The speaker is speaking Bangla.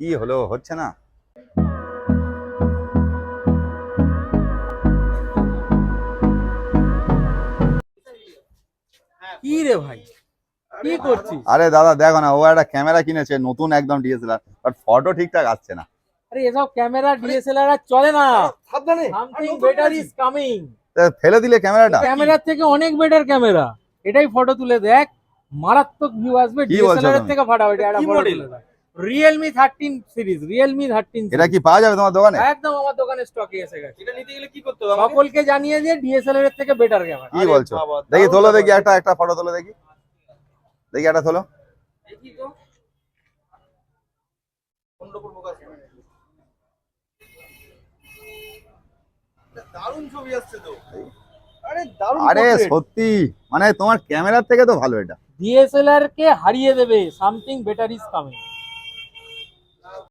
কি হলো? হচ্ছে না? কি রে ভাই? কি করছিস? আরে দাদা দেখো না ও একটা ক্যামেরা কিনেছে নতুন একদম ডিএসএলআর বাট ফটো ঠিকঠাক আসছে না। আরে এসব ক্যামেরা ডিএসএলআর আর চলে না। সাবধানে। সামথিং বেটার ইজ কামিং ফেলে দিলে ক্যামেরাটা? ক্যামেরার থেকে অনেক বেটার ক্যামেরা। এটাই ফটো তুলে দেখ মারাত্মক ভিউ আসবে ডিএসএলআর এর? থেকে ফাটাফাটি একটা কি ফটো? তুলে দেখ। Realme thirteen series Realme thirteen এটা কি পাওয়া যাবে তোমার দোকানে? একদম আমার দোকানে স্টকে এসে গেছে। এটা নিতে গেলে কি করতে হবে সকলকে জানিয়ে দিয়ে ডিএসএলআর এর থেকে বেটার ক্যামেরা। কি বলছো? দেখি তোলো দেখি একটা একটা ফটো তোলো দেখি। দেখি? এটা দারুণ ছবি আসছে তো। আরে দারুণ আরে portrait। সত্যি মানে তোমার ক্যামেরার থেকে তো ভালো এটা। ডিএসএলআর কে হারিয়ে দেবে সামথিং বেটার ইজ কামিং